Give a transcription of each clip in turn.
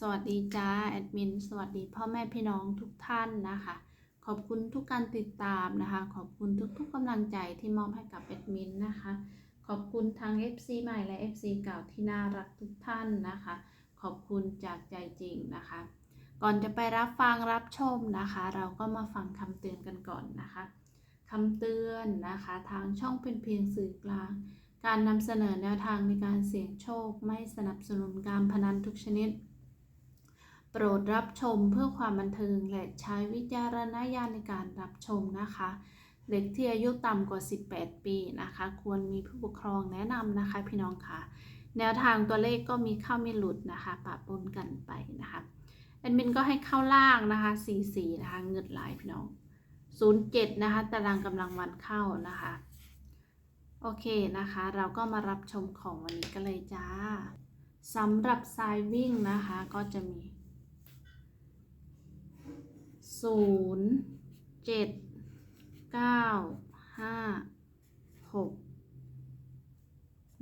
สวัสดีจ้าแอดมิน สวัสดีพ่อแม่พี่น้องทุกท่านนะคะ ขอบคุณทุกการติดตามนะคะ ขอบคุณทุกๆกำลังใจที่มอบให้กับแอดมินนะคะ ขอบคุณทาง FC ใหม่และ FC เก่าที่น่ารักทุกท่านนะคะ ขอบคุณจากใจจริงนะคะ ก่อนจะไปรับฟังรับชมนะคะ เราก็มาฟังคำเตือนกันก่อนนะคะคำเตือนนะคะ ทางช่องเป็นเพียงสื่อกลาง การนำเสนอแนวทางในการเสี่ยงโชค ไม่สนับสนุนการพนันทุกชนิด ปรดรับชมเพื่อความบันเทิงและใช้วิจารณญาณในการรับชมนะคะ เด็กที่อายุต่ำกว่า 18 ปีนะคะ ควรมีผู้ปกครองแนะนำนะคะพี่น้องค่ะ แนวทางตัวเลขก็มีเข้ามีหลุดนะคะปะปนกันไปนะคะแอดมินก็ให้เข้าล่างนะคะ 44 นะคะเงินหลายพี่น้อง 07 นะคะตารางกำลังวันเข้านะคะ โอเคนะคะ เราก็มารับชมของวันนี้กันเลยจ้าสำหรับสายวิ่งนะคะก็จะมี ศูนย์เจ็ดเก้าห้าหก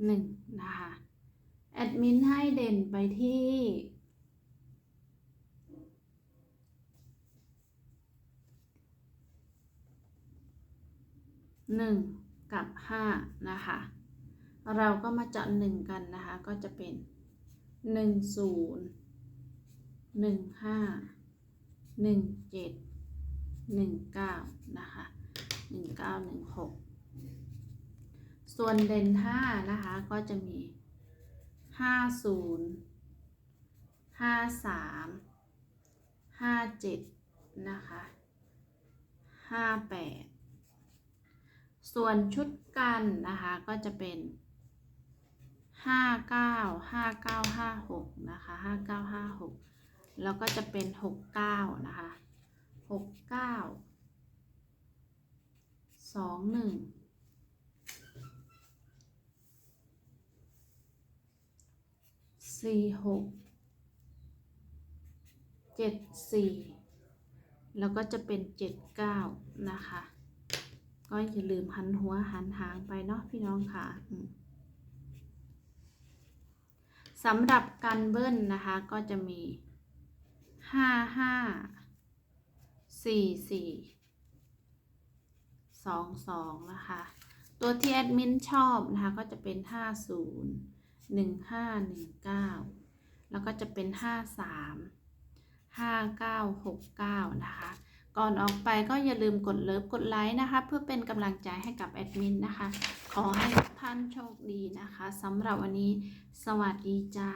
หนึ่งนะคะ แอดมินให้เด่นไปที่หนึ่งกับห้านะคะ เราก็มาจาะหนึ่งกันนะคะ ก็จะเป็นหนึ่งศูนย์หนึ่งห้า หนึ่งเจ็ดหนึ่งเก้านะคะหนึ่งเก้าหนึ่งหกส่วนเด่นห้านะคะก็จะมีห้าศูนย์ห้าสามห้าเจ็ดนะคะห้าแปดส่วนชุดกันนะคะก็จะเป็นห้าเก้าห้าเก้าห้าหกนะคะห้าเก้าห้าหก แล้วก็จะเป็นหกเก้านะคะหกเก้าสองหนึ่งสี่หกเจ็ดสี่แล้วก็จะเป็นเจ็ดเก้านะคะ ก็อย่าลืมหันหัวหันหางไปเนาะพี่น้องค่ะสำหรับการเบิ้ลนะคะก็จะมี ห้าห้าสี่สี่สองสองนะคะ ตัวที่แอดมินชอบนะคะ ก็จะเป็นห้าศูนย์หนึ่งห้าหนึ่งเก้าแล้วก็จะเป็นห้าสามห้าเก้าหกเก้านะคะ ก่อนออกไปก็อย่าลืมกดเลิฟกดไลค์นะคะ เพื่อเป็นกำลังใจให้กับแอดมินนะคะ ขอให้ทุกท่านโชคดีนะคะสำหรับวันนี้ สวัสดีจ้า